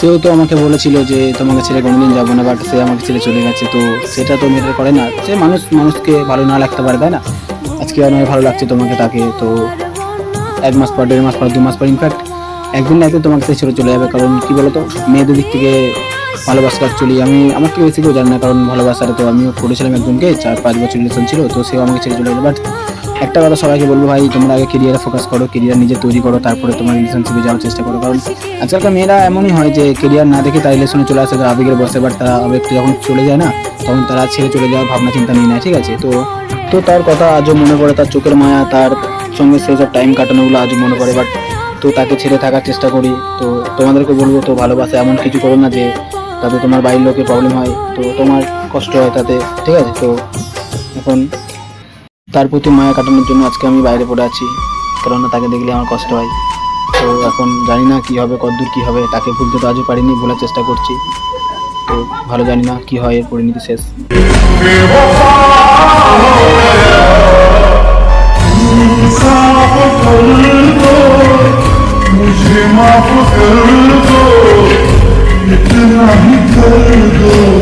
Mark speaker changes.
Speaker 1: সেও তো আমাকে বলেছিল যে তোমাকে ছেড়ে কোনোদিন যাব না বাট সে আমাকে ছেড়ে চলে গেছে, তো সেটা তো মেটার করে না। সে মানুষ, মানুষকে ভালো না লাগতে পারে, তাই না? আজকে আমার ভালো লাগছে তোমাকে, তাকে, তো এক মাস পর, দেড় মাস পর, দু মাস পর ইনফ্যাক্ট একদিন না একদিন তোমাকে ছেড়ে চলে যাবে, কারণ কি বলতো, মেয়েদের দিক থেকে ভালোবাসা অ্যাকচুয়ালি আমি, আমার থেকে বেশি কেউ জানি না, কারণ ভালোবাসাটা তো আমিও করেছিলাম একজনকে, চার পাঁচ বছর রিলেশন ছিল, তো সেও আমাকে ছেড়ে চলে গেলো বাট একটা কথা সবাইকে বলব ভাই, তোমরা আগে কেরিয়ারে ফোকাস করো কেরিয়ার নিজে তৈরি করো, তারপরে তোমার রিলেশনশিপে যাওয়ার চেষ্টা করো। কারণ আজকালকার মেয়েরা এমনই হয় যে কেরিয়ার না দেখে তার রিলেশনে চলে আসে, তারা আবেগের বসে বাট তারা আবেগটা যখন চলে যায় না, তখন তারা ছেড়ে চলে যাওয়ার ভাবনা, চিন্তা নিয়ে নেয়, ঠিক আছে? তো তো তার কথা আজও মনে পড়ে, তার চোখের মায়া, তার সঙ্গে সেসব টাইম কাটানোগুলো আজও মনে পড়ে বাট তো তাকে ছেড়ে থাকার চেষ্টা করি। তো তোমাদেরকে বলব, তো ভালোবাসা এমন কিছু করো না যে তাতে তোমার বাড়ির লোকের প্রবলেম হয়, তো তোমার কষ্ট হয় তাতে, ঠিক আছে? তো এখন তার প্রতি মায়া কাটানোর জন্য আজকে আমি বাইরে পড়ে আছি কেননা তাকে দেখলে আমার কষ্ট হয় তো এখন জানি না কি হবে কতদূর কি হবে তাকে ভুলতে তো আজও পারিনি ভোলার চেষ্টা করছি তো ভালো জানি না কি হয় এর পরিণতি শেষ
Speaker 2: मुझे माफ कर दो इतना ही कर दो